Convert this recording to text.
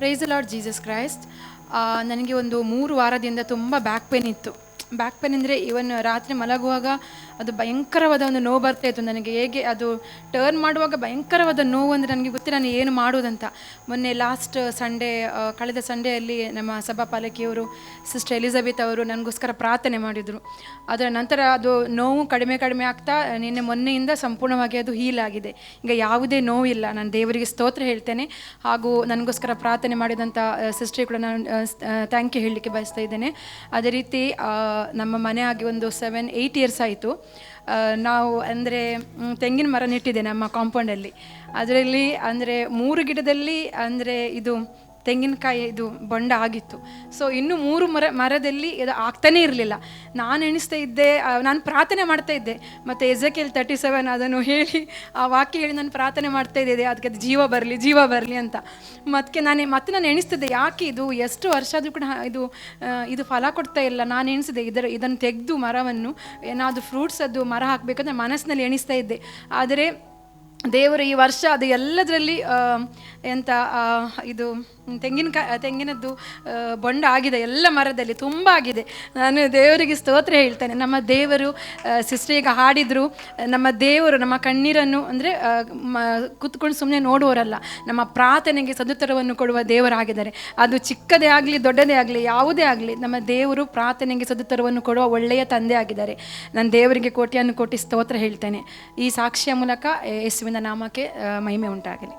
Price lord Jesus Christ ನನಗೆ ಒಂದು ಮೂರು ವಾರದಿಂದ ತುಂಬ ಬ್ಯಾಕ್ ಪೇನ್ ಇತ್ತು. ಬ್ಯಾಕ್ ಪೇನ್ ಅಂದರೆ ಇವನ್ ರಾತ್ರಿ ಮಲಗುವಾಗ ಅದು ಭಯಂಕರವಾದ ಒಂದು ನೋವು ಬರ್ತಾ ಇತ್ತು ನನಗೆ. ಹೇಗೆ ಅದು ಟರ್ನ್ ಮಾಡುವಾಗ ಭಯಂಕರವಾದ ನೋವು ಅಂದರೆ ನನಗೆ ಗೊತ್ತಿಲ್ಲ ನಾನು ಏನು ಮಾಡೋದಂತ. ಮೊನ್ನೆ ಲಾಸ್ಟ್ ಸಂಡೇ ಕಳೆದ ಸಂಡೇಯಲ್ಲಿ ನಮ್ಮ ಸಭಾಪಾಲಕಿಯವರು ಸಿಸ್ಟರ್ ಎಲಿಜಬೆತ್ ಅವರು ನನಗೋಸ್ಕರ ಪ್ರಾರ್ಥನೆ ಮಾಡಿದರು. ಅದರ ನಂತರ ಅದು ನೋವು ಕಡಿಮೆ ಕಡಿಮೆ ಆಗ್ತಾ, ನಿನ್ನೆ ಮೊನ್ನೆಯಿಂದ ಸಂಪೂರ್ಣವಾಗಿ ಅದು ಹೀಲ್ ಆಗಿದೆ. ಈಗ ಯಾವುದೇ ನೋವಿಲ್ಲ ನಾನು ದೇವರಿಗೆ ಸ್ತೋತ್ರ ಹೇಳ್ತೇನೆ. ಹಾಗೂ ನನಗೋಸ್ಕರ ಪ್ರಾರ್ಥನೆ ಮಾಡಿದಂಥ ಸಿಸ್ಟ್ರಿಗೆ ಕೂಡ ನಾನು ಥ್ಯಾಂಕ್ ಯು ಹೇಳಲಿಕ್ಕೆ ಬಯಸ್ತಾ ಇದ್ದೇನೆ. ಅದೇ ರೀತಿ ನಮ್ಮ ಮನೆ ಆಗಿ ಒಂದು ಸೆವೆನ್ ಏಯ್ಟ್ ಇಯರ್ಸ್ ಆಯಿತು. ನಾವು ಅಂದರೆ ತೆಂಗಿನ ಮರ ನೆಟ್ಟಿದೆ ನಮ್ಮ ಕಾಂಪೌಂಡಲ್ಲಿ ಅದರಲ್ಲಿ ಅಂದರೆ ಮೂರು ಗಿಡದಲ್ಲಿ ಅಂದರೆ ಇದು ತೆಂಗಿನಕಾಯಿ ಇದು ಬೊಂಡ ಆಗಿತ್ತು. ಸೊ ಇನ್ನು ಮೂರು ಮರ, ಮರದಲ್ಲಿ ಇದು ಆಗ್ತಾನೇ ಇರಲಿಲ್ಲ. ನಾನು ಎಣಿಸ್ತಾ ಇದ್ದೆ ನಾನು ಪ್ರಾರ್ಥನೆ ಮಾಡ್ತಾ ಇದ್ದೆ. ಮತ್ತು ಎಜಕೆಲ್ ತರ್ಟಿ ಸೆವೆನ್ ಅದನ್ನು ಹೇಳಿ, ಆ ವಾಕ್ಯ ಹೇಳಿ ನಾನು ಪ್ರಾರ್ಥನೆ ಮಾಡ್ತಾ ಇದ್ದೆ ಅದಕ್ಕೆ ಅದು ಜೀವ ಬರಲಿ ಜೀವ ಬರಲಿ ಅಂತ. ಮತ್ತೆ ನಾನು ಮತ್ತೆ ನಾನು ಎಣಿಸ್ತಿದ್ದೆ, ಯಾಕೆ ಇದು? ಎಷ್ಟು ವರ್ಷ ಆದರೂ ಕೂಡ ಇದು ಇದು ಫಲ ಕೊಡ್ತಾ ಇಲ್ಲ. ನಾನು ಎಣಿಸಿದೆ ಇದರ, ಇದನ್ನು ತೆಗೆದು ಮರವನ್ನು, ಏನಾದರೂ ಫ್ರೂಟ್ಸ್ ಅದು ಮರ ಹಾಕಬೇಕಂದ್ರೆ ಮನಸ್ಸಿನಲ್ಲಿ ಎಣಿಸ್ತಾ ಇದ್ದೆ. ಆದರೆ ದೇವರು ಈ ವರ್ಷ ಅದು ಎಲ್ಲದರಲ್ಲಿ ಎಂತ ಇದು ತೆಂಗಿನಕಾಯಿ ತೆಂಗಿನದ್ದು ಬೊಂಡ ಆಗಿದೆ, ಎಲ್ಲ ಮರದಲ್ಲಿ, ತುಂಬ ಆಗಿದೆ. ನಾನು ದೇವರಿಗೆ ಸ್ತೋತ್ರ ಹೇಳ್ತೇನೆ. ನಮ್ಮ ದೇವರು ಸಿಸ್ಟರ್ ಈಗ ಹಾಡಿದರು, ನಮ್ಮ ದೇವರು, ನಮ್ಮ ಕಣ್ಣೀರನ್ನು, ಅಂದರೆ ಕೂತ್ಕೊಂಡು ಸುಮ್ಮನೆ ನೋಡುವವರಲ್ಲ, ನಮ್ಮ ಪ್ರಾರ್ಥನೆಗೆ ಸದುತ್ತರವನ್ನು ಕೊಡುವ ದೇವರಾಗಿದ್ದಾರೆ. ಅದು ಚಿಕ್ಕದೇ ಆಗಲಿ, ದೊಡ್ಡದೇ ಆಗಲಿ, ಯಾವುದೇ ಆಗಲಿ, ನಮ್ಮ ದೇವರು ಪ್ರಾರ್ಥನೆಗೆ ಸದುತ್ತರವನ್ನು ಕೊಡುವ ಒಳ್ಳೆಯ ತಂದೆ ಆಗಿದ್ದಾರೆ. ನಾನು ದೇವರಿಗೆ ಕೋಟಿಯನ್ನು ಕೋಟಿ ಸ್ತೋತ್ರ ಹೇಳ್ತೇನೆ. ಈ ಸಾಕ್ಷಿಯ ಮೂಲಕ ನಾಮಕ್ಕೆ ಆ, ಮಹಿಮೆ ಉಂಟಾಗಲಿ.